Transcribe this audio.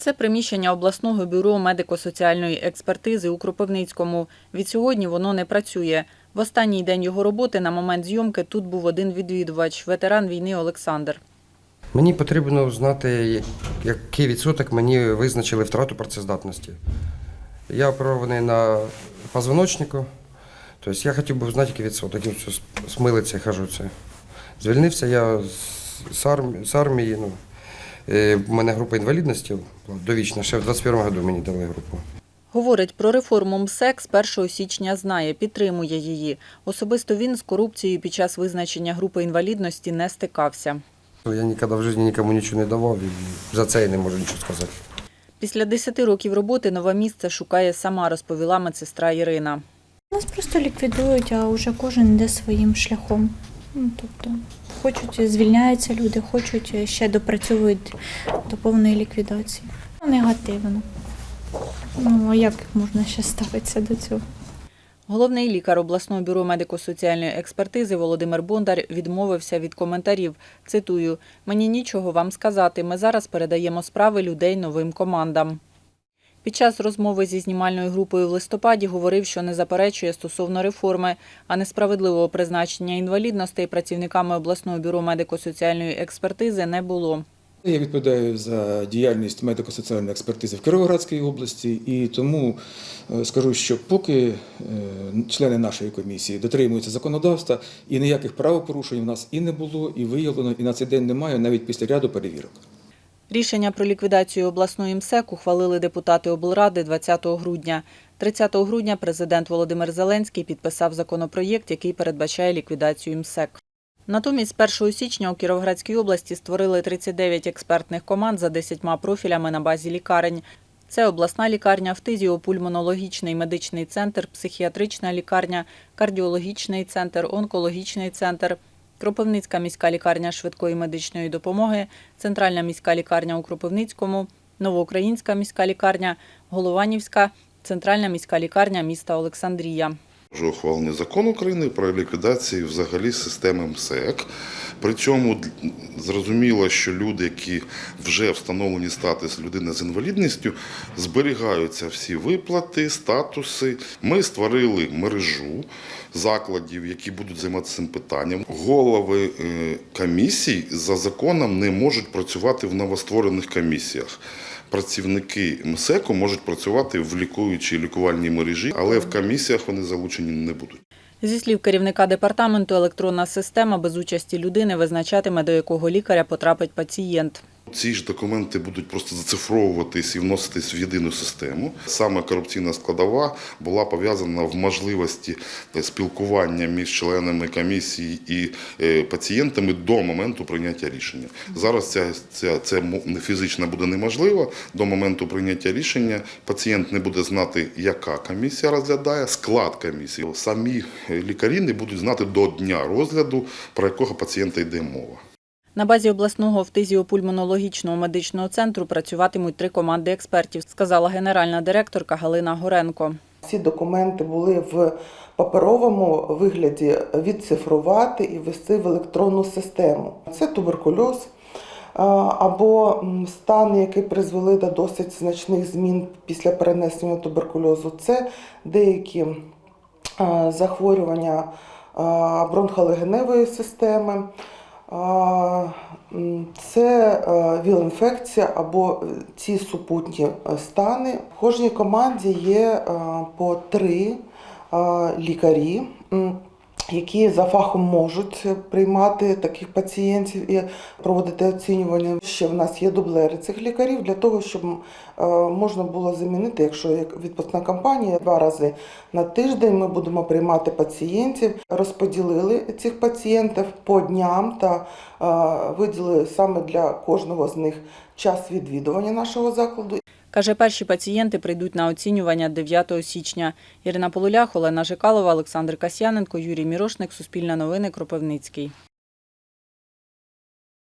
Це приміщення обласного бюро медико-соціальної експертизи у Кропивницькому. Відсьогодні воно не працює. В останній день його роботи на момент зйомки тут був один відвідувач, ветеран війни Олександр. Мені потрібно знати, який відсоток мені визначили втрату працездатності. Я оперований на позвоночнику, тобто я хотів би знати, який відсоток. Смилиться, хожу це. Звільнився я з- армії ну, е, в мене група інвалідності була довічна, ще в 21-му году мені дали групу. Говорить про реформу МСЕК з 1 січня знає, підтримує її. Особисто він з корупцією під час визначення групи інвалідності не стикався. Я ніколи в житті нікому нічого не давав і за це я не можу нічого сказати. Після 10 років роботи нове місце шукає сама, розповіла медсестра Ірина. Нас просто ліквідують, а вже кожен йде своїм шляхом. Ну, тобто, хочуть, звільняються люди, хочуть ще допрацьовують до повної ліквідації. Негативно. Ну, а як можна ще ставитися до цього? Головний лікар обласного бюро медико-соціальної експертизи Володимир Бондар відмовився від коментарів. Цитую: Мені нічого вам сказати. Ми зараз передаємо справи людей новим командам. Під час розмови зі знімальною групою в листопаді говорив, що не заперечує стосовно реформи, а несправедливого призначення інвалідностей працівниками обласного бюро медико-соціальної експертизи не було. Я відповідаю за діяльність медико-соціальної експертизи в Кіровоградській області, і тому е, скажу, що поки е, члени нашої комісії дотримуються законодавства, і ніяких правопорушень в нас і не було, і виявлено, і на цей день немає, навіть після ряду перевірок. Рішення про ліквідацію обласної МСЕК ухвалили депутати облради 20 грудня. 30 грудня президент Володимир Зеленський підписав законопроєкт, який передбачає ліквідацію МСЕК. Натомість з 1 січня у Кіровоградській області створили 39 експертних команд за 10 профілями на базі лікарень. Це обласна лікарня, фтизіопульмонологічний медичний центр, психіатрична лікарня, кардіологічний центр, онкологічний центр, Кропивницька міська лікарня швидкої медичної допомоги, Центральна міська лікарня у Кропивницькому, Новоукраїнська міська лікарня, Голованівська, Центральна міська лікарня міста Олександрія. Вже ухвалення закону України про ліквідацію взагалі системи МСЕК. Причому д- зрозуміло, що люди, які вже встановлені статус людини з інвалідністю, зберігаються всі виплати, статуси. Ми створили мережу закладів, які будуть займатися цим питанням. Голови е, комісій за законом не можуть працювати в новостворених комісіях. Працівники МСЕКу можуть працювати в лікуючій лікувальній мережі, але в комісіях вони залучені не будуть. Зі слів керівника департаменту, електронна система без участі людини визначатиме, до якого лікаря потрапить пацієнт. Ці ж документи будуть просто зацифровуватись і вноситись в єдину систему. Саме корупційна складова була пов'язана в можливості е, спілкування між членами комісії і е, пацієнтами до моменту прийняття рішення. Зараз ця, ця, це фізично буде неможливо. До моменту прийняття рішення пацієнт не буде знати, яка комісія розглядає, склад комісії. Самі е, лікарі не будуть знати до дня розгляду, про якого пацієнта йде мова. На базі обласного фтизіопульмонологічного медичного центру працюватимуть три команди експертів, сказала генеральна директорка Галина Горенко. Ці документи були в паперовому вигляді відцифрувати і ввести в електронну систему. Це туберкульоз або стан, який призвели до досить значних змін після перенесення туберкульозу. Це деякі захворювання бронхолегеневої системи. Це е, віл-інфекція або е, ці супутні е, стани. В кожній команді є по три лікарі, які за фахом можуть приймати таких пацієнтів і проводити оцінювання. Ще в нас є дублери цих лікарів для того, щоб е, можна було замінити, якщо як відпускна кампанія, два рази на тиждень ми будемо приймати пацієнтів. Розподілили цих пацієнтів по дням та е, виділили саме для кожного з них час відвідування нашого закладу. Каже, перші пацієнти прийдуть на оцінювання 9 січня. Ірина Полулях, Олена Жикалова, Олександр Касьяненко, Юрій Мірошник, Суспільне новини, Кропивницький.